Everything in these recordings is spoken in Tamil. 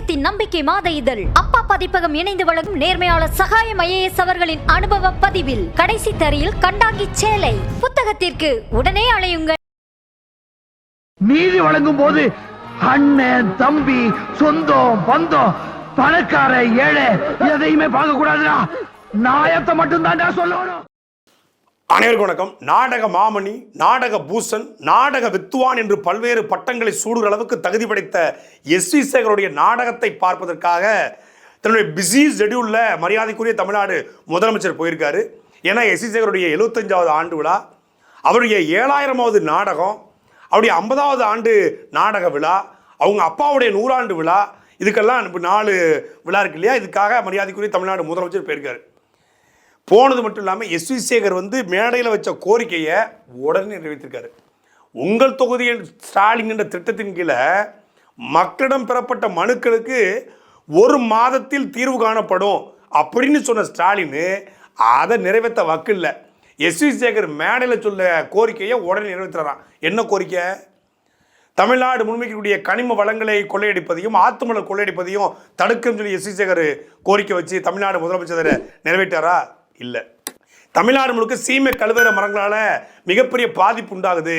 தேசத்தின் நம்பிக்கை மாத இதழ். அப்பா பதிப்பகம் இணைந்து வழங்கும் நேர்மையாளர் சகாயம் ஐஏஎஸ் அவர்களின் அனுபவ பதிவில். கடைசி தரையில் கண்டாங்கி சேலை. புத்தகத்திற்கு உடனே அழையுங்கள் நீதி வழங்கும் போது அண்ணன் தம்பி சொந்தம் பந்தம் பணக்கார ஏழை எதையுமே பார்க்க கூடாதுடா நாயத்தை மட்டும் தான்டா சொல்லணும். அனைவருக்கும் வணக்கம். நாடக மாமணி நாடக பூசன் நாடக வித்துவான் என்று பல்வேறு பட்டங்களை சூடுகிற அளவுக்கு தகுதி படைத்த எஸ் வி சேகருடைய நாடகத்தை பார்ப்பதற்காக தன்னுடைய பிஸி ஷெடியூலில் மரியாதைக்குரிய தமிழ்நாடு முதலமைச்சர் போயிருக்காரு. ஏன்னா எஸ் வி சேகருடைய எழுபத்தஞ்சாவது ஆண்டு விழா அவருடைய ஏழாயிரமாவது நாடகம் அவருடைய ஐம்பதாவது ஆண்டு நாடக விழா அவங்க அப்பாவுடைய நூறாண்டு விழா இதுக்கெல்லாம் நாலு விழா இருக்கு இல்லையா? இதுக்காக மரியாதைக்குரிய தமிழ்நாடு முதலமைச்சர் போயிருக்காரு. போனது மட்டும் இல்லாமல் எஸ் வி சேகர் வந்து மேடையில் வச்ச கோரிக்கையை உடனே நிறைவேற்றிருக்காரு. உங்கள் தொகுதியில் ஸ்டாலின் என்ற திட்டத்தின் கீழே மக்களிடம் பெறப்பட்ட மனுக்களுக்கு ஒரு மாதத்தில் தீர்வு காணப்படும் அப்படின்னு சொன்ன ஸ்டாலின் அதை நிறைவேற்ற வக்கில்லை எஸ் வி சேகர் மேடையில் சொல்ல கோரிக்கையை உடனே நிறைவேற்றுறான் என்ன கோரிக்கை? தமிழ்நாடு முன்வைக்கக்கூடிய கனிம வளங்களை கொள்ளையடிப்பதையும் ஆத்துமலை கொள்ளையடிப்பதையும் தடுக்கும் சொல்லி எஸ் வி சேகர் கோரிக்கை வச்சு தமிழ்நாடு முதலமைச்சர் நிறைவேற்றாரா? இல்லை. தமிழ்நாடு முழுக்க சீமை கழுவேற மரங்களால் மிகப்பெரிய பாதிப்பு உண்டாகுது.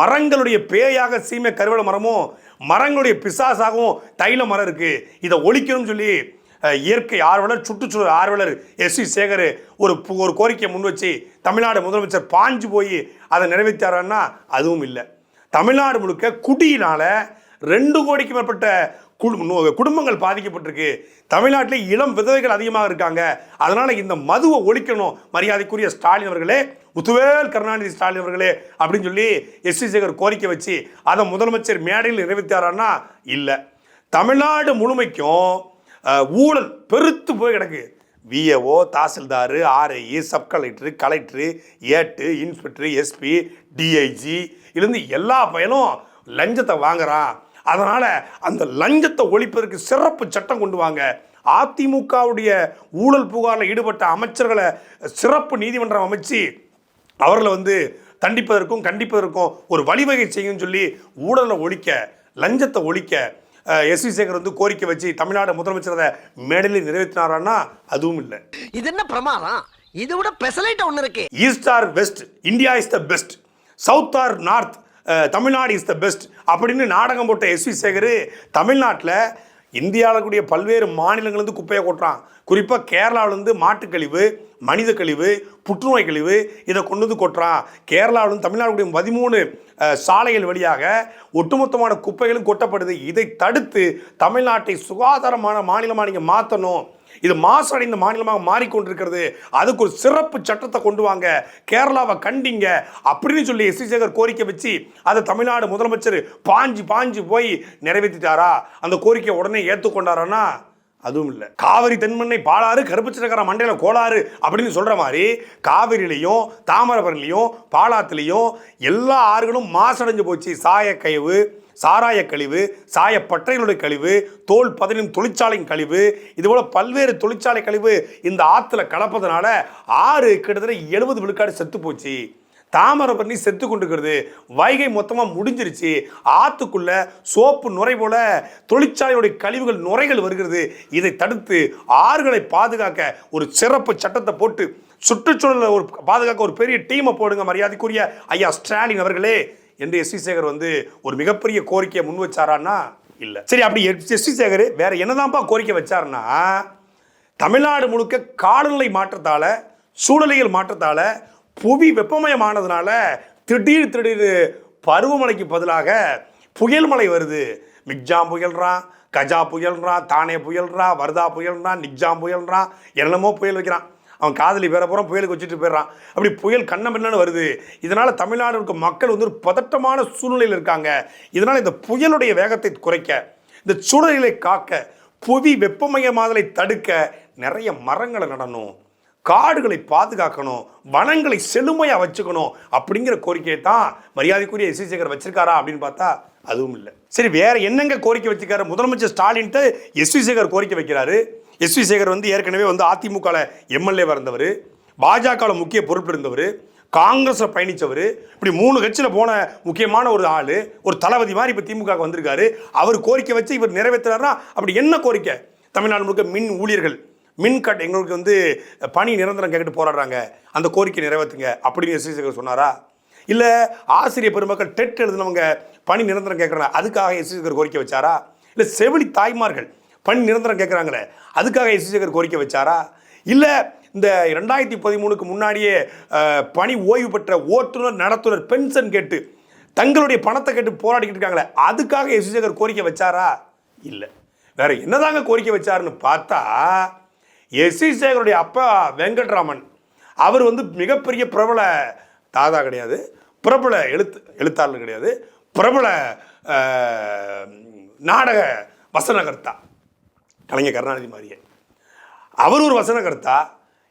மரங்களுடைய பேயாக சீமை கருவேல மரமும் மரங்களுடைய பிசாசாகவும் தைல மரம் இருக்குது இதை ஒழிக்கணும்னு சொல்லி இயற்கை ஆர்வலர் சுற்றுச்சூழல் ஆர்வலர் எஸ் வி சேகர் ஒரு ஒரு கோரிக்கையை முன் வச்சு தமிழ்நாடு முதலமைச்சர் பாஞ்சு போய் அதை நிறைவேற்றாரன்னா அதுவும் இல்லை. தமிழ்நாடு முழுக்க குடியினால் ரெண்டு கோடிக்கு மேற்பட்ட குடும்பங்கள் பாதிக்கப்பட்டிருக்கு. தமிழ்நாட்டில் இளம் விதவைகள் அதிகமாக இருக்காங்க. அதனால் இந்த மதுவை ஒழிக்கணும். மரியாதைக்குரிய ஸ்டாலின் அவர்களே முத்துவேல் கருணாநிதி ஸ்டாலின் அவர்களே அப்படின்னு சொல்லி எஸ் சி சேகர் கோரிக்கை வச்சு அதை முதலமைச்சர் மேடையில் நிறைவேற்றாரான்னா இல்லை. தமிழ்நாடு முழுமைக்கும் ஊழல் பெருத்து போய் கிடக்கு. VAO tahsildar RI sub collector collector ஏட்டு இன்ஸ்பெக்டர் எஸ்பி டிஐஜி இருந்து எல்லா பயனும் லஞ்சத்தை வாங்குறான். அதனால் அந்த லஞ்சத்தை ஒழிப்பதற்கு சிறப்பு சட்டம் கொண்டு வாங்க. அதிமுகவுடைய ஊழல் புகாரில் ஈடுபட்ட அமைச்சர்களை சிறப்பு நீதிமன்றம் அமைச்சு அவர்களை வந்து தண்டிப்பதற்கும் கண்டிப்பதற்கும் ஒரு வழிவகை செய்யும் சொல்லி ஊழலை ஒழிக்க லஞ்சத்தை ஒழிக்க எஸ் வி சேகர் வந்து கோரிக்கை வச்சு தமிழ்நாடு முதலமைச்சர் அதை மேடையில் நிறைவேற்றினாரான்னா அதுவும் இல்லை. இது என்ன பிரமாதம்? இது விட பெசலைட் ஒண்ணு இருக்கு. East or west India is the best south or north Tamil Nadu is the best அப்படின்னு நாடகம் போட்ட எஸ் வி சேகர் தமிழ்நாட்டில் இந்தியாவில் கூடிய பல்வேறு மாநிலங்கள்லேருந்து குப்பையை கொட்டுறான். குறிப்பாக கேரளாவிலேருந்து மாட்டுக்கழிவு மனித கழிவு புற்றுநோய் கழிவு இதை கொண்டு வந்து கொட்டுறான். கேரளாவிலும் தமிழ்நாடுடைய பதிமூணு சாலைகள் வழியாக ஒட்டுமொத்தமான குப்பைகளும் கொட்டப்படுது. இதை தடுத்து தமிழ்நாட்டை சுகாதாரமான மாநிலமாக நீங்கள் மாற்றணும் இது மாசடைந்த மாநிலமாக மாறிக்கொண்டிருக்கிறது. அதுக்கு ஒரு சிறப்பு சட்டத்தை கொண்டு வாங்க. கேரளாவை கண்டிங்க. அப்படின்னு சொல்லி எஸ். சேகர் கோரிக்கை வச்சு அதை தமிழ்நாடு முதலமைச்சர் பாஞ்சு பாஞ்சு போய் நிறைவேற்றிட்டாரா? அந்த கோரிக்கையை உடனே ஏற்றுக்கொண்டாரானா அதுவும் இல்லை. காவிரி தென்மண்ணை பாலாறு கருப்புச்சிறக்கிற மண்டையில் கோளாறு அப்படின்னு சொல்கிற மாதிரி காவிரிலையும் தாமிரபரணிலையும் பாலாத்துலேயும் எல்லா ஆறுகளும் மாசடைஞ்சு போச்சு. சாயக்கயவு சாராய கழிவு சாயப்பட்டைகளுடைய கழிவு தோல் பதனின் தொழிற்சாலையின் கழிவு இதுபோல் பல்வேறு தொழிற்சாலை கழிவு இந்த ஆற்றுல கலப்பதனால ஆறு கிட்டத்தட்ட எழுபது விழுக்காடு செத்து போச்சு. பண்ணி செத்து கொண்டுக்கிறது வைகை மொத்தமாக முடிஞ்சிருச்சு. ஆற்றுக்குள்ள சோப்பு நுரை போல தொழிற்சாலையுடைய கழிவுகள் நுரைகள் வருகிறது. இதை தடுத்து ஆறுகளை பாதுகாக்க ஒரு சிறப்பு சட்டத்தை போட்டு சுற்றுச்சூழலை ஒரு பாதுகாக்க ஒரு பெரிய டீமை போடுங்க மரியாதைக்குரிய ஐயா ஸ்டாலின் அவர்களே. என்று எஸ் வி சேகர் வந்து ஒரு மிகப்பெரிய கோரிக்கையை முன் வச்சாரான்னா இல்லை. சரி அப்படி எஸ் வி சேகர் வேற என்னதான்ப்பா கோரிக்கை வச்சாருன்னா தமிழ்நாடு முழுக்க காலநிலை மாற்றத்தால் சூழலியல் மாற்றத்தால் புவி வெப்பமயமானதுனால திடீர் திடீர் பருவமழைக்கு பதிலாக புயல் மழை வருது. மிக்ஜாம் புயல்றான் கஜா புயல்றான் தானே புயல்றான் வர்தா புயல்றான் நிக்ஜாம் புயல்றான் என்னென்னமோ புயல் வைக்கிறான். அவன் காதலி வேற புறம் புயலுக்கு வச்சுட்டு போயிடுறான். அப்படி புயல் கண்ணமில்லன்னு வருது. இதனால் தமிழ்நாடு இருக்க மக்கள் வந்து ஒரு பதட்டமான சூழ்நிலையில் இருக்காங்க. இதனால் இந்த புயலுடைய வேகத்தை குறைக்க இந்த சூழலை காக்க புவி வெப்பமயமாதலை தடுக்க நிறைய மரங்களை நடணும். காடுகளை பாதுகாக்கணும். வனங்களை செழுமையாக வச்சுக்கணும் அப்படிங்கிற கோரிக்கையை தான் மரியாதைக்குரிய எஸ் சேகர் வச்சிருக்காரா அப்படின்னு பார்த்தா அதுவும் இல்லை. சரி வேற என்னங்க கோரிக்கை வச்சிருக்காரு? முதலமைச்சர் ஸ்டாலின்ட்டு எஸ் சேகர் கோரிக்கை வைக்கிறாரு. எஸ் சேகர் வந்து ஏற்கனவே வந்து அதிமுகவில் எம்எல்ஏ இருந்தவர் பாஜகவில் முக்கிய பொறுப்பு இருந்தவர் காங்கிரஸில் பயணித்தவர் இப்படி மூணு கட்சியில் போன முக்கியமான ஒரு ஆள் ஒரு தளபதி மாதிரி இப்போ திமுக வந்திருக்காரு. அவர் கோரிக்கை வச்சு இவர் நிறைவேற்றுறாருன்னா அப்படி என்ன கோரிக்கை? தமிழ்நாடு முழுக்க மின் ஊழியர்கள் மின் கட் எங்களுக்கு வந்து பணி நிரந்தரம் கேட்டுட்டு போராடுறாங்க. அந்த கோரிக்கை நிறைவேற்றுங்க அப்படின்னு எஸ் சேகர் சொன்னாரா? இல்லை ஆசிரியர் பெருமக்கள் டெட் எழுதினவங்க பணி நிரந்தரம் கேட்குறாங்க அதுக்காக எஸ் சேகர் கோரிக்கை வச்சாரா? இல்லை செவிலி தாய்மார்கள் பணி நிரந்தரம் கேட்குறாங்களே அதுக்காக எஸ் சேகர் கோரிக்கை வச்சாரா? இல்லை இந்த ரெண்டாயிரத்தி பதிமூணுக்கு முன்னாடியே பணி ஓய்வு பெற்ற ஓட்டுநர் நடத்துனர் பென்ஷன் கேட்டு தங்களுடைய பணத்தை கேட்டு போராடிக்கிட்டு இருக்காங்களே அதுக்காக எஸ் சேகர் கோரிக்கை வச்சாரா? இல்லை. வேற என்னதாங்க கோரிக்கை வச்சாருன்னு பார்த்தா எஸ் சி சேகருடைய அப்பா வெங்கட்ராமன் அவர் வந்து மிகப்பெரிய பிரபல தாதா கிடையாது பிரபல எழுத்து எழுத்தாளர் கிடையாது பிரபல நாடக வசனகர்த்தா. கலைஞர் கருணாநிதி மாதிரியே. அவர் ஒரு வசனகர்த்தா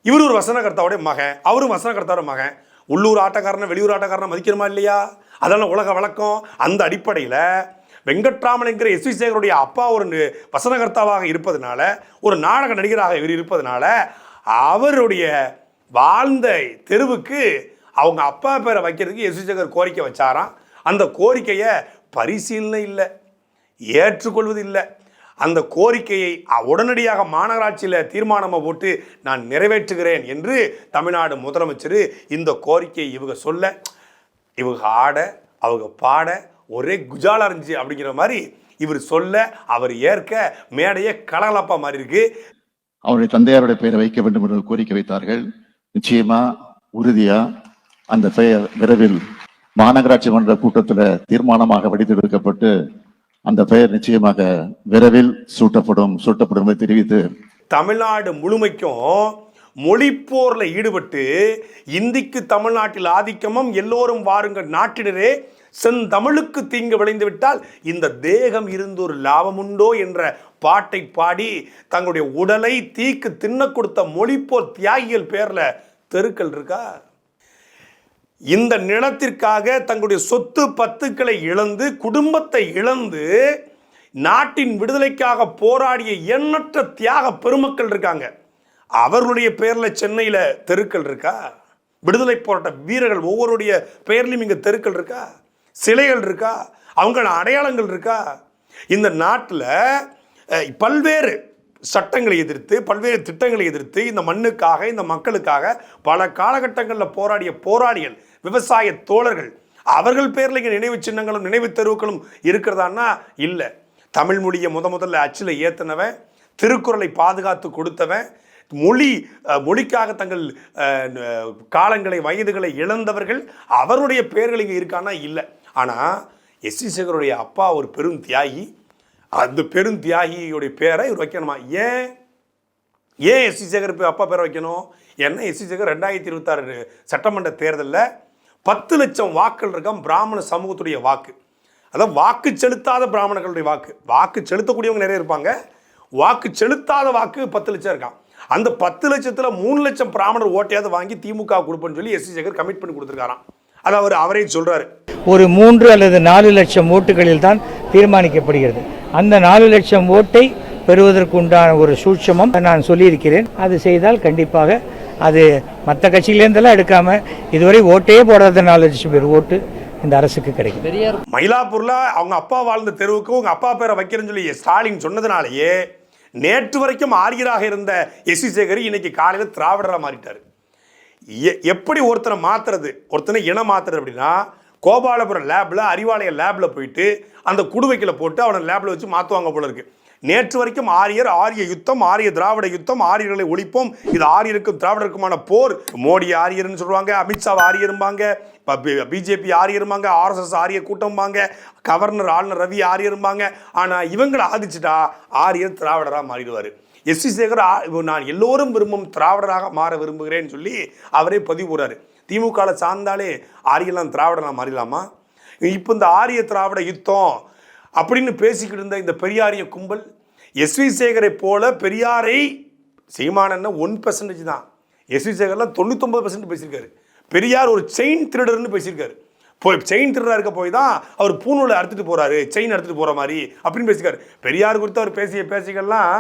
இவர் ஒரு வசனகர்த்தாவுடைய மகன் அவரும் வசனகர்த்தாவோட மகன். உள்ளூர் ஆட்டக்காரனை வெளியூர் ஆட்டக்காரனை மதிக்கிறோமா இல்லையா? அதெல்லாம் உலக வழக்கம். அந்த அடிப்படையில் வெங்கட்ராமன் என்கிற எஸ் வி சேகருடைய அப்பா ஒரு வசனகர்த்தாவாக இருப்பதனால ஒரு நாடக நடிகராக இவர் இருப்பதனால அவருடைய வாழ்ந்த தெருவுக்கு அவங்க அப்பா பேரை வைக்கிறதுக்கு எஸ் வி சேகர் கோரிக்கை வச்சாராம். அந்த கோரிக்கையை பரிசீலனை இல்லை ஏற்றுக்கொள்வது இல்லை. அந்த கோரிக்கையை உடனடியாக மாநகராட்சியில் தீர்மானமாக போட்டு நான் நிறைவேற்றுகிறேன் என்று தமிழ்நாடு முதலமைச்சர் இந்த கோரிக்கையை இவங்க சொல்ல இவங்க ஆட அவங்க பாட ஒரே குஜாலா இருந்துச்சு அப்படிங்கிற மாதிரி இவர் சொல்ல அவர் ஏற்க மேடையே கலகலப்பா மாதிரி இருக்கு. அவருடைய தந்தையாருடைய பெயரை வைக்க வேண்டும் என்று கோரிக்கை வைத்தார்கள். நிச்சயமா உறுதியா அந்த பெயர் விரைவில் மாநகராட்சி மன்ற கூட்டத்தில் தீர்மானமாக வடித்தெடுக்கப்பட்டு அந்த பெயர் நிச்சயமாக விரைவில் சூட்டப்படும் சூட்டப்படும் தெரிவித்து தமிழ்நாடு முழுமைக்கும் மொழிப்போரில் ஈடுபட்டு இந்திக்கு தமிழ்நாட்டில் ஆதிக்கமும் எல்லோரும் வாருங்கள் நாட்டினரே செந்தமிழுக்கு தீங்கு விளைந்து விட்டால் இந்த தேகம் இருந்தொரு லாபமுண்டோ என்ற பாட்டை பாடி தங்களுடைய உடலை தீக்கு தின்ன கொடுத்த மொழிப்போர் தியாகிகள் பேர்ல தெருக்கள் இருக்கா? இந்த நிலத்திற்காக தங்களுடைய சொத்து பத்துக்களை இழந்து குடும்பத்தை இழந்து நாட்டின் விடுதலைக்காக போராடிய எண்ணற்ற தியாக பெருமக்கள் இருக்காங்க. அவர்களுடைய பேரில் சென்னையில் தெருக்கள் இருக்கா? விடுதலை போராட்ட வீரர்கள் ஒவ்வொருடைய பெயர்லையும் இங்கே தெருக்கள் இருக்கா? சிலைகள் இருக்கா? அவங்க அடையாளங்கள் இருக்கா? இந்த நாட்டில் பல்வேறு சட்டங்களை எதிர்த்து பல்வேறு திட்டங்களை எதிர்த்து இந்த மண்ணுக்காக இந்த மக்களுக்காக பல காலகட்டங்களில் போராடிய போராளிகள் விவசாய தோழர்கள் அவர்கள் பேரில் இங்கே நினைவு சின்னங்களும் நினைவு தெருவுகளும் இருக்கிறதான்னா இல்லை. தமிழ் மொழியை முத முதல்ல அச்சில் ஏற்றினவன் திருக்குறளை பாதுகாத்து கொடுத்தவன் மொழி மொழிக்காக தங்கள் காலங்களை வயதுகளை இழந்தவர்கள் அவருடைய பெயர்கள் இங்கே இருக்கான்னா இல்லை. ஆனால் எஸ் சி சேகருடைய அப்பா ஒரு பெரும் தியாகி அந்த பெரும் தியாகியுடைய பேரை இவர் வைக்கணுமா? ஏன்? ஏன் எஸ் சி சேகர் பே- அப்பா பேரை வைக்கணும்? என்ன எஸ் சி சேகர் ரெண்டாயிரத்தி இருபத்தாறு சட்டமன்ற தேர்தலில் பத்து லட்சம் வாக்கள் இருக்கான் பிராமண சமூகத்துடைய வாக்கு. அதான் வாக்கு செலுத்தாத பிராமணர்களுடைய வாக்கு. வாக்கு செலுத்தக்கூடியவங்க நிறைய இருப்பாங்க. வாக்கு செலுத்தாத வாக்கு பத்து லட்சம் இருக்கான் அந்த பத்து லட்சத்தில் மூணு லட்சம் பிராமணர் ஓட்டையாவது வாங்கி திமுக கொடுப்பேன்னு சொல்லி எஸ் சி சேகர் கமிட் பண்ணி கொடுத்துருக்காராம். அது அவர் அவரே சொல்கிறாரு ஒரு மூன்று அல்லது நாலு லட்சம் ஓட்டுகளில் தான் தீர்மானிக்கப்படுகிறது. அந்த நாலு லட்சம் ஓட்டை பெறுவதற்கு உண்டான ஒரு சூட்சமம் நான் சொல்லியிருக்கிறேன். அது செய்தால் கண்டிப்பாக அது மற்ற கட்சியிலேருந்தெல்லாம் எடுக்காம இதுவரை ஓட்டே போடாத நாலு லட்சம் பேர் ஓட்டு இந்த அரசுக்கு கிடைக்கும். மயிலாப்பூர்ல அவங்க அப்பா வாழ்ந்த தெருவுக்கு உங்க அப்பா பேரை வைக்கிறேன்னு சொல்லி ஸ்டாலின் சொன்னதுனாலேயே நேற்று வரைக்கும் ஆரியராக இருந்த எஸ் சி சேகர் இன்னைக்கு காலையில் திராவிடரா மாறிட்டாரு. எ- எப்படி ஒருத்தனை மாத்துறது ஒருத்தனை இனம் மாத்துறது அப்படின்னா கோபாலபுரம் லேபில் அறிவாலய லேபில் போயிட்டு அந்த குடுவைக்கில் போட்டு அவனை லேபில் வச்சு மாற்றுவாங்க போல இருக்கு. நேற்று வரைக்கும் ஆரியர் ஆரிய யுத்தம் ஆரிய திராவிட யுத்தம் ஆரியர்களை ஒழிப்போம். இது ஆரியருக்கும் திராவிடருக்குமான போர். மோடி ஆரியர்னு சொல்லுவாங்க அமித்ஷா ஆரியரும்பாங்க பிஜேபி ஆரியரும்பாங்க ஆர்எஸ்எஸ் ஆரிய கூட்டம்பாங்க கவர்னர் ஆளுநர் ரவி ஆரியரும்பாங்க. ஆனால் இவங்களை ஆதிச்சுட்டா ஆரியர் திராவிடராக மாறிடுவார். எஸ் சி சேகர் ஆ- நான் எல்லோரும் விரும்பும் திராவிடராக மாற விரும்புகிறேன்னு சொல்லி அவரே பதிவு போறாரு திமுகவில் சார்ந்தாலே ஆரியெல்லாம் திராவிடலாம் மாறிடலாமா? இப்போ இந்த ஆரிய திராவிட யுத்தம் அப்படின்னு பேசிக்கிட்டு இருந்த இந்த பெரியாரிய கும்பல் எஸ் வி சேகரை போல பெரியாரை சீமானன்னா ஒன் பெர்சன்டேஜ் தான். எஸ் வி சேகர்லாம் தொண்ணூத்தொம்பது பெர்சன்ட் பேசியிருக்காரு. பெரியார் ஒரு செயின் திருடர்னு பேசியிருக்காரு. போய் செயின் திருடா இருக்க போய் தான் அவர் பூணூலை அறுத்துட்டு போகிறாரு செயின் அறுத்துட்டு போகிற மாதிரி அப்படின்னு பேசியிருக்காரு. பெரியார் குறித்து அவர் பேசிய பேசிகள்லாம்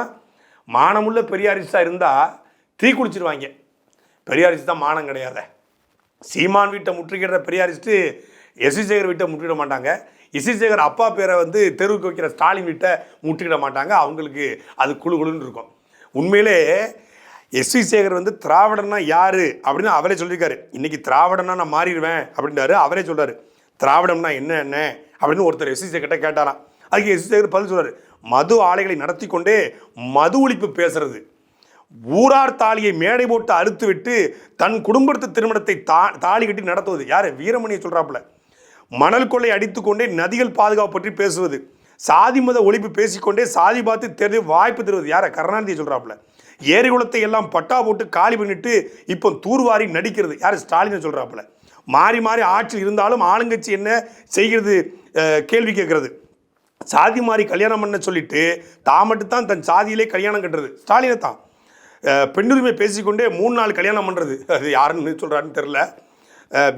மானமுள்ள பெரியாரிஸ்டா இருந்தால் தீ குடிச்சிருவாங்க பெரியாரிஸ்ட் தான் மானம் கிடையாத. சீமான் வீட்டை முற்றுகிற பெரியாரிஸ்ட்டு எஸ் சேகர் வீட்டை முற்றுகிட மாட்டாங்க. எஸ் சேகர் அப்பா பேரை வந்து தெருவுக்கு வைக்கிற ஸ்டாலின் வீட்டை முற்றுகிட மாட்டாங்க. அவங்களுக்கு அது குழு குழுன்னு இருக்கும். உண்மையிலே எஸ்வி சேகர் வந்து திராவிடன்னா யார் அப்படின்னு அவரே சொல்லியிருக்காரு. இன்னைக்கு திராவிடனா நான் மாறிடுவேன் அப்படின்றாரு. அவரே சொல்கிறார் திராவிடம்னா என்ன என்ன அப்படின்னு ஒருத்தர் எஸ்வி சேகர்கிட்ட கேட்டாராம். அதுக்கு எஸ்வி சேகர் பதில் சொல்கிறார் மது ஆலைகளை நடத்தி கொண்டே மது ஒழிப்பு பேசுறது. ஊரார் தாலியை மேடை போட்டு அறுத்து விட்டு தன் குடும்பத்து திருமணத்தை தா தாலி கட்டி நடத்துவது. யார்? வீரமணியை சொல்கிறாப்புல மணல் கொள்ளை அடித்துக்கொண்டே நதிகள் பாதுகாப்பு பற்றி பேசுவது. சாதி மத ஒழிப்பு பேசிக்கொண்டே சாதி பார்த்து தெரி வாய்ப்பு தருவது. யார? கருணாநிதி சொல்கிறாப்புல ஏரிகுளத்தை எல்லாம் பட்டா போட்டு காலி பண்ணிட்டு இப்போ தூர்வாரி நடிக்கிறது. யார்? ஸ்டாலின் சொல்கிறாப்புல மாறி மாறி ஆட்சியில் இருந்தாலும் ஆளுங்கட்சி என்ன செய்கிறது? கேள்வி கேட்கறது. சாதி மாறி கல்யாணம் பண்ண சொல்லிட்டு தான் மட்டும்தான் தன் சாதியிலே கல்யாணம் கட்டுறது. ஸ்டாலினை தான் பெண்ணுரிமை பேசிக்கொண்டே மூணு நாள் கல்யாணம் பண்ணுறது அது யாருன்னு சொல்கிறாருன்னு தெரில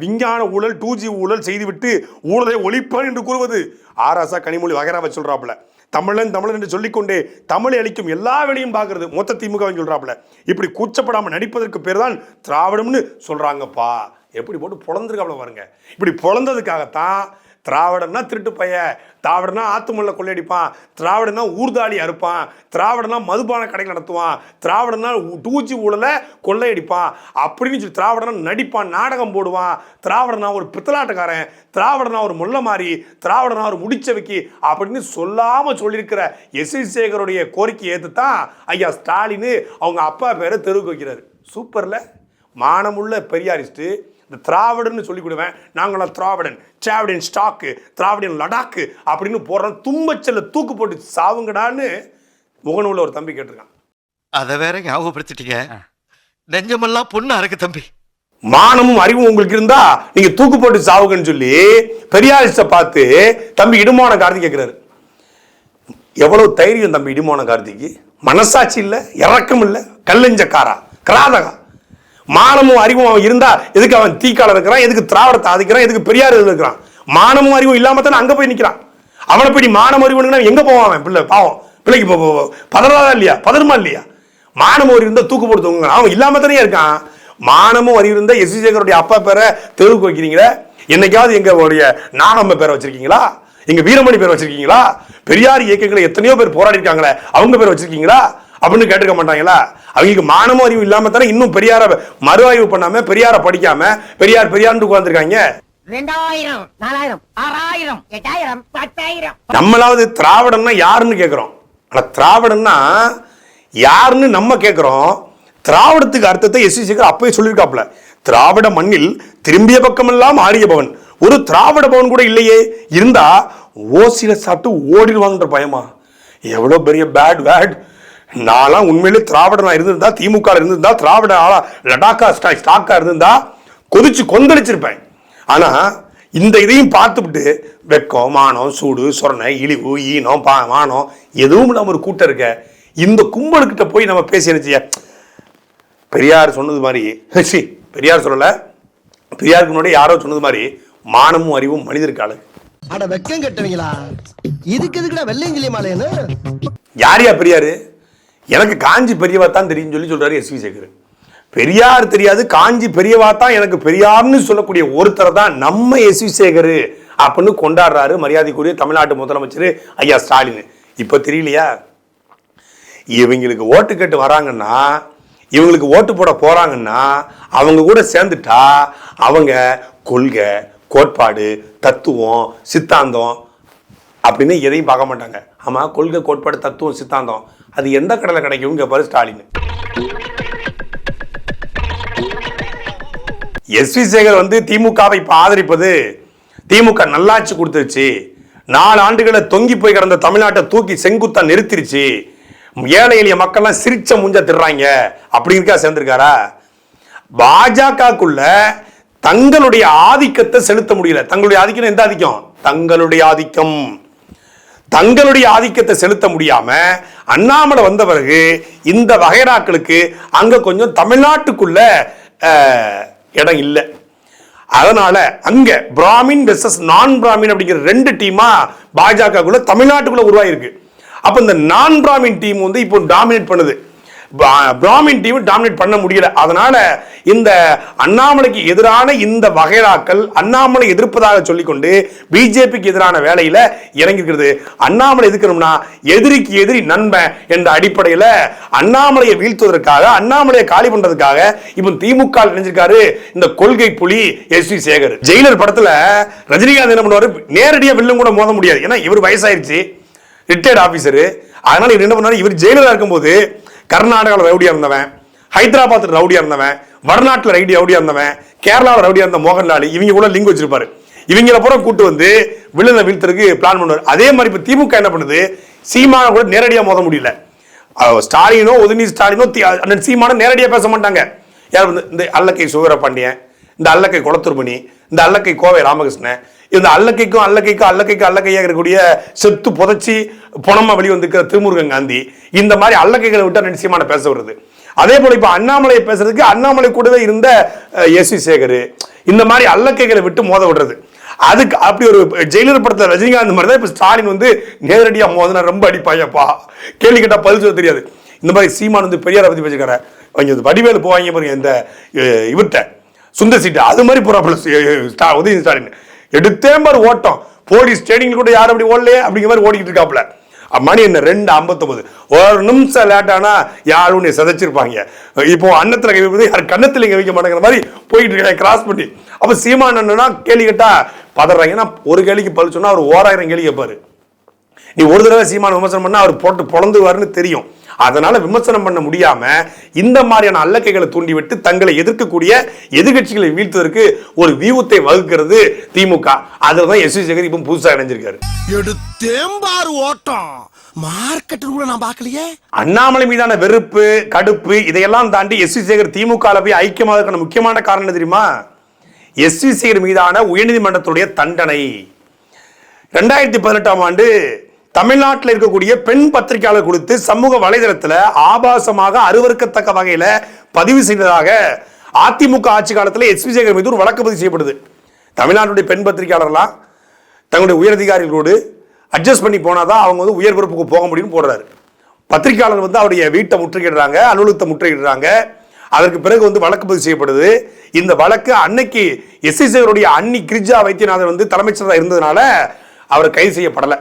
விஞ்ஞான ஊழல் டூ ஜி ஊழல் செய்துவிட்டு ஊழலை ஒழிப்பான் என்று கூறுவது. ஆராசா கனிமொழி வகைராவை சொல்கிறாப்புல தமிழன் தமிழன் என்று சொல்லிக்கொண்டே தமிழை அளிக்கும் எல்லா வேலையும் பார்க்கறது. மொத்த திமுக சொல்கிறாப்புல இப்படி கூச்சப்படாமல் நடிப்பதற்கு பேர் தான் திராவிடம்னு சொல்கிறாங்கப்பா எப்படி போட்டு பொழந்திருக்காப்புல பாருங்க. இப்படி பொழந்ததுக்காகத்தான் திராவிடன்னா திருட்டு பைய திராவிடனா ஆத்துமல்ல கொள்ளையடிப்பான் திராவிடனா ஊர்தாளி அறுப்பான் திராவிடனா மதுபான கடை நடத்துவான் திராவிடனா டூச்சி ஊழலை கொள்ளையடிப்பான். அப்படின்னு சொல்லி திராவிடனா நடிப்பான் நாடகம் போடுவான். திராவிடனா ஒரு பித்தலாட்டக்காரன் திராவிடனா ஒரு முள்ள மாறி திராவிடனா ஒரு முடிச்சவைக்கு அப்படின்னு சொல்லாமல் சொல்லியிருக்கிற எஸ். வி. சேகருடைய கோரிக்கை ஏற்று தான் ஐயா ஸ்டாலின். அவங்க அப்பா பேரை தெருவுக்கு வைக்கிறார். சூப்பரில். மானமுள்ள பெரியாரிஸ்ட்டு இந்த திராவிடன்னு சொல்லிவிடுவேன் நாங்களாம் திராவிடன். திராவிடன் ஸ்டாக்கு திராவிடன் லடாக்கு அப்படின்னு போடுறோம் தும்பச்சல்ல தூக்கு போட்டு சாவுங்கடான்னு முகநூலில் ஒரு தம்பி கேட்டிருக்கான். அத வேற ஞாபகப்படுத்திட்டீங்க. நெஞ்சமெல்லாம் பொண்ணு அறக்கு தம்பி. மானமும் அறிவும் உங்களுக்கு இருந்தா நீங்க தூக்கு போட்டு சாவுங்கன்னு சொல்லி பெரியாரிஸ்ட பார்த்து தம்பி இடுமான கார்த்திக் கேட்கிறாரு எவ்வளவு தைரியம் தம்பி இடுமான கார்த்திக்கு? மனசாட்சி இல்ல இறக்கம் இல்ல கல்லஞ்சக்காரா கிராதகா மானமும் அறிவும் அவன் இருந்தா எதுக்கு அவன் தீக்கால இருக்கிறான்? எதுக்கு திராவிடத்தை ஆதிக்கிறான் எதுக்கு பெரியார் இருக்கிறான்? மானமும் அறிவும் இல்லாம தானே அங்க போய் நிக்கிறான். அவனை போய் மானம் அறிவுனா எங்க போவான் அவன்? பிள்ளை பாவம். பிள்ளைக்கு போ- பதறாதா இல்லையா? பதறுமா இல்லையா? மானமும் அறிவு இருந்தா தூக்கு போட்டு அவன் இல்லாம தானே இருக்கான். மானமும் அறிவு இருந்தா எஸ் சேகருடைய அப்பா பேரை தெருவுக்கு வைக்கிறீங்களே? என்னைக்காவது எங்க உடைய நானம்ம பேரை வச்சிருக்கீங்களா? எங்க வீரமணி பேர் வச்சிருக்கீங்களா? பெரியார் இயக்கங்களை எத்தனையோ பேர் போராடி இருக்காங்களே அவங்க பேர் வச்சிருக்கீங்களா? அப்படின்னு கேட்டுக்க மாட்டாங்களா? அவங்களுக்கு மானமும் அறிவு இல்லாம தானே இன்னும் பெரியார மறு ஆய்வு பண்ணாம பெரியார படிக்காம பெரியார் பெரியார்னு உட்கார்ந்துருக்காங்க. ரெண்டாயிரம் நாலாயிரம் ஆறாயிரம் எட்டாயிரம் பத்தாயிரம். நம்மளாவது திராவிடம்னா யாருன்னு கேட்குறோம் ஆனால் திராவிடம்னா யாருன்னு நம்ம கேட்குறோம் திராவிடத்துக்கு அர்த்தத்தை எஸ் சேகர் அப்பவே சொல்லியிருக்காப்புல திராவிட மண்ணில் திரும்பிய பக்கமெல்லாம் ஆடிய பவன். ஒரு திராவிட பவன் கூட இல்லையே. இருந்தா ஓசியில சாப்பிட்டு ஓடிடுவாங்கன்ற பயமா. எவ்வளோ பெரிய பேட் பேட் நான்லாம் உண்மையிலே திராவிடனா இருந்திருந்தா திமுக இருந்திருந்தா திராவிட ஆளா லடாக்கா ஸ்டா ஸ்டாக்கா இருந்திருந்தா கொதிச்சு கொந்தளிச்சிருப்பேன். ஆனா இந்த இதையும் பார்த்துவிட்டு வெக்கம் மானம் சூடு சொரணை இழிவு ஈனம் பா மானம் எதுவும் இல்லாம ஒரு கூட்டம் இருக்க இந்த கும்பலுக்கிட்ட போய் நம்ம பேசி என்ன பெரியார் சொன்னது மாதிரி சி பெரியார் சொல்லல பெரியாருக்கு முன்னாடி யாரோ சொன்னது மாதிரி மானமும் அறிவும் மனிதருக்கு அழகு அட வெக்கம் கட்டுவீங்களா? இதுக்கு எதுக்குடா வெள்ளையங்கிலி மாலையன்னு யார் யா பெரியாரு? எனக்கு காஞ்சி பெரியவா தான் தெரியும்னு சொல்லி சொல்றாரு எஸ் வி சேகர். பெரியார் தெரியாது காஞ்சி பெரியவா தான் எனக்கு பெரியார்னு சொல்லக்கூடிய ஒருத்தர் தான் நம்ம எஸ் வி சேகர் அப்படின்னு கொண்டாடுறாரு மரியாதைக்குரிய தமிழ்நாட்டு முதலமைச்சர் ஐயா ஸ்டாலின். இப்போ தெரியலையா? இவங்களுக்கு ஓட்டு கேட்டு வராங்கன்னா இவங்களுக்கு ஓட்டு போட போறாங்கன்னா அவங்க கூட சேர்ந்துட்டா அவங்க கொள்கை கோட்பாடு தத்துவம் சித்தாந்தம் அப்படின்னு எதையும் பார்க்க மாட்டாங்க. ஆமா கொள்கை கோட்பாடு தத்துவம் சித்தாந்தம். அது எந்த கடையில் கிடைக்கும் கேட்பாரு ஸ்டாலின். எஸ் வி சேகர் வந்து திமுகவை இப்ப ஆதரிப்பது திமுக நல்லாட்சி கொடுத்துருச்சு. நாலு ஆண்டுகளை தொங்கி போய் கிடந்த தமிழ்நாட்டை தூக்கி செங்குத்தா நிறுத்திருச்சு. ஏழை எளிய மக்கள்லாம் சிரிச்ச முஞ்ச திடுறாங்க அப்படிங்கிறக்கா சேர்ந்திருக்காரா? பாஜகக்குள்ள தங்களுடைய ஆதிக்கத்தை செலுத்த முடியல. தங்களுடைய ஆதிக்கம் எந்த ஆதிக்கம்? தங்களுடைய ஆதிக்கம். தங்களுடைய ஆதிக்கத்தை செலுத்த முடியாம அண்ணாமலை வந்த பிறகு இந்த வகைராக்களுக்கு அங்க கொஞ்சம் தமிழ்நாட்டுக்குள்ள இடம் இல்லை. அதனால அங்க பிராமின் வெர்சஸ் நான் பிராமின் அப்படிங்கிற ரெண்டு டீமா பாஜகக்குள்ள தமிழ்நாட்டுக்குள்ள உருவாயிருக்கு. அப்ப இந்த நான் பிராமின் டீம் வந்து இப்போ டாமினேட் பண்ணுது. பிராமின் டீம் டாமினேட் பண்ண முடியல. அதனால இந்த அண்ணாமலைக்கு எதிரான இந்த வகைராக்கள் அண்ணாமலை எதிர்ப்பதாக சொல்லிக்கொண்டு பிஜேபிக்கு எதிரான வேலையில இறங்கிருக்கிறது அண்ணாமலை எதிர்க்கணும்னா எதிரிக்கு எதிரி நண்பன் என்ற அடிப்படையில அண்ணாமலையை வீழ்த்துவதற்காக அண்ணாமலையை காலி பண்றதுக்காக இப்போ திமுக நினைஞ்சிருக்காரு இந்த கொள்கை புலி எஸ் வி சேகர். ஜெயிலர் படத்துல ரஜினிகாந்த் என்ன பண்ணுவாரு? நேரடியாக வில்லும் கூட மோத முடியாது. ஏன்னா இவர் வயசாயிருச்சு. ரிட்டையர்ட் ஆஃபீஸரு அதனால இவர் என்ன பண்ணுவாரு? இவர் ஜெயிலராக இருக்கும்போது கர்நாடகாவில் ரவுடியாக இருந்தவன் ஹைதராபாத்தில் ரவுடியாக இருந்தவன் வடநாட்டில் ரைடி ரவுடியாக இருந்தவன் கேரளாவில் ரவுடியாக இருந்த மோகன்லால் இவங்க கூட லிங்க் வச்சிருப்பாரு. இவங்கள பூரா கூட்டு வந்து விழுந்த வீழ்த்தருக்கு பிளான் பண்ணுவார். அதே மாதிரி இப்போ திமுக என்ன பண்ணுது? சீமான கூட நேரடியாக மோத முடியல. ஸ்டாலினோ உதயநிதி ஸ்டாலினோ அண்ணன் சீமான நேரடியாக பேச மாட்டாங்க. யார் வந்து இந்த அல்லக்கை சுவீரபாண்டியன் இந்த அல்லக்கை குளத்தூர்மணி இந்த அல்லக்கை கோவை ராமகிருஷ்ணன் இந்த அல்லக்கைக்கும் அல்லக்கைக்கும் அல்லக்கைக்கும் அல்லக்கையாக இருக்கக்கூடிய செத்து புதைச்சி புனமா வெளிவந்திருக்கிற திருமுருகன் காந்தி இந்த மாதிரி அல்லக்கைகளை விட்டு நிச்சயமான பேச வருது அதே போல் இப்போ அண்ணாமலையை பேசுறதுக்கு அண்ணாமலை கூடவே இருந்த எஸ் வி சேகர். இந்த மாதிரி அல்லக்கைகளை விட்டு மோத விடுறது. அதுக்கு அப்படி ஒரு ஜெயிலர் படத்தில் ரஜினிகாந்த் மாதிரி தான் இப்போ ஸ்டாலின் வந்து நேரடியாக மோதினா ரொம்ப அடிப்பாயப்பா. கேள்வி கேட்டால் பதில் சொல்ல தெரியாது. இந்த மாதிரி சீமான் வந்து பெரியாரை பற்றி பேசிக்கிறாரு. அவங்க வடிவேலு போவாங்க பாருங்க இந்த இவர்கிட்ட. சுந்தர் சீட்டு அது மாதிரி போறாப்புல ஸ்டா- உதயநிதி ஸ்டாலின். எடுத்தே மாதிரி ஓட்டம். போலீஸ் ட்ரைனிங் கூட யாரும் அப்படி ஓடலையே அப்படிங்கிற மாதிரி ஓடிக்கிட்டு இருக்காப்புல. மணி என்ன? ரெண்டு ஐம்பத்தொம்பது. ஒரு நிமிஷம் லேட் யாரும் உன்னை சிதைச்சிருப்பாங்க. இப்போ அன்னத்தில் கை வைப்பது யார்? கண்ணத்தில் இங்கே வைக்க மாட்டேங்கிற மாதிரி போயிட்டு இருக்காங்க கிராஸ் பண்ணி. அப்போ சீமான் அண்ணனா கேள்வி கேட்டா பதறாங்க ஏன்னா ஒரு கேள்விக்கு பதில் சொன்னால் அவர் ஓராயிரம் கேள்வி கேட்பாரு நீ ஒரு தடவை சீமான விமர்சனம் பண்ணால் அவர் போட்டு பொழந்துவாருன்னு தெரியும். அதனால விமர்சனம் பண்ண முடியாம இந்த மாதிரியான அல்லக்கைகளை தூண்டிவிட்டு தங்களை எதிர்க்கக்கூடிய எதிர்கட்சிகளை வீழ்த்துவதற்கு ஒரு வியூகத்தை வகுக்கிறது திமுக. அதுலதான் எஸ் வி சேகர் இப்போ புதுசா இணைஞ்சிருக்காரு. எடுத்தேம்பாரு ஓட்டம். மார்க்கெட் கூட நான் பார்க்கலையே. அண்ணாமலை மீதான வெறுப்பு கடுப்பு இதையெல்லாம் தாண்டி எஸ் வி சேகர் திமுக போய் ஐக்கியமாக இருக்க முக்கியமான காரணம் என்ன தெரியுமா? எஸ் வி சேகர் மீதான உயர்நீதிமன்றத்துடைய தண்டனை. ரெண்டாயிரத்தி பதினெட்டாம் ஆண்டு தமிழ்நாட்டில் இருக்கக்கூடிய பெண் பத்திரிகையாளர் கொடுத்து சமூக வலைதளத்தில் ஆபாசமாக அருவருக்கத்தக்க வகையில் பதிவு செய்ததாக அதிமுக ஆட்சி காலத்தில் எஸ். வி சேகர் மீது ஒரு வழக்கு பதிவு செய்யப்படுது. தமிழ்நாட்டுடைய பெண் பத்திரிகையாளர்லாம் தங்களுடைய உயரதிகாரிகளோடு அட்ஜஸ்ட் பண்ணி போனாதான் அவங்க வந்து உயர் பொறுப்புக்கு போக முடியும்னு போடுறாரு. பத்திரிகையாளர் வந்து அவருடைய வீட்டை முற்றுகையிடுறாங்க அலுவலகத்தை முற்றுகையிடுறாங்க. அதற்கு பிறகு வந்து வழக்கு பதிவு செய்யப்படுது. இந்த வழக்கு அன்னைக்கு எஸ்எஸ்ஐருடைய அன்னி கிரிஜா வைத்தியநாதன் வந்து தலைமைச்சராக இருந்ததுனால அவர் கைது செய்யப்படலை.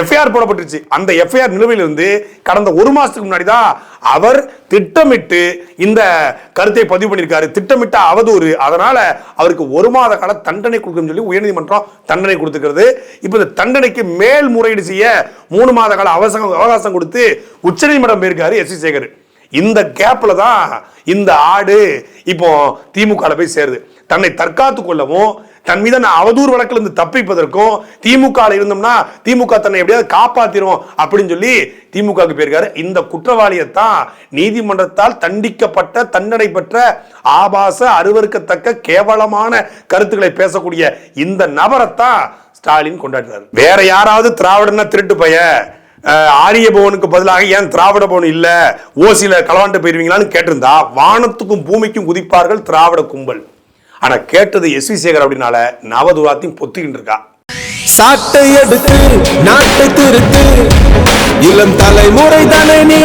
எஃப்ஐஆர் போடப்பட்டுருச்சு. அந்த எஃப்ஐஆர் நிலுவையில் இருந்து கடந்த ஒரு மாசத்துக்கு முன்னாடி தான் அவர் திட்டமிட்டு இந்த கருத்தை பதிவு பண்ணியிருக்காரு. திட்டமிட்ட அவதூறு. அதனால அவருக்கு ஒரு மாத கால தண்டனை கொடுக்கணும்னு சொல்லி உயர்நீதிமன்றம் தண்டனை கொடுத்துக்கிறது. இப்போ இந்த தண்டனைக்கு மேல் முறையீடு செய்ய மூணு மாத கால அவசரம் அவகாசம் கொடுத்து உச்சநீதிமன்றம் போயிருக்காரு எஸ் சி சேகர். இந்த கேப்பில் தான் இந்த ஆடு இப்போ திமுகவில் போய் சேருது. தன்னை தற்காத்து கொள்ளவும் தன் மீதான அவதூறு வழக்கில் இருந்து தப்பிப்பதற்கும் திமுக இருந்தோம்னா திமுக தன்னை எப்படியாவது காப்பாத்திரும் அப்படின்னு சொல்லி திமுகவுக்கு போயிருக்காரு. இந்த குற்றவாளியை தான் நீதிமன்றத்தால் தண்டிக்கப்பட்ட தண்டனை பெற்ற ஆபாச அருவருக்கத்தக்க கேவலமான கருத்துக்களை பேசக்கூடிய இந்த நபரைத்தான் ஸ்டாலின் கொண்டாடுறாரு. வேற யாராவது திராவிடன்னா திருட்டு பைய. ஆரிய பவனுக்கு பதிலாக ஏன் திராவிட பவன் இல்ல? ஓசியில களவாண்டு போயிருவீங்களான்னு கேட்டிருந்தா வானத்துக்கும் பூமிக்கும் குதிப்பார்கள் திராவிட கும்பல். ஆனா கேட்டது எஸ் வி சேகர் அப்படின்னால நவதுராத்தையும் பொத்துக்கிட்டு இருக்கா. சாட்டை எடுத்து நாட்டை திருத்து இளம் தலைமுறை தானே நீ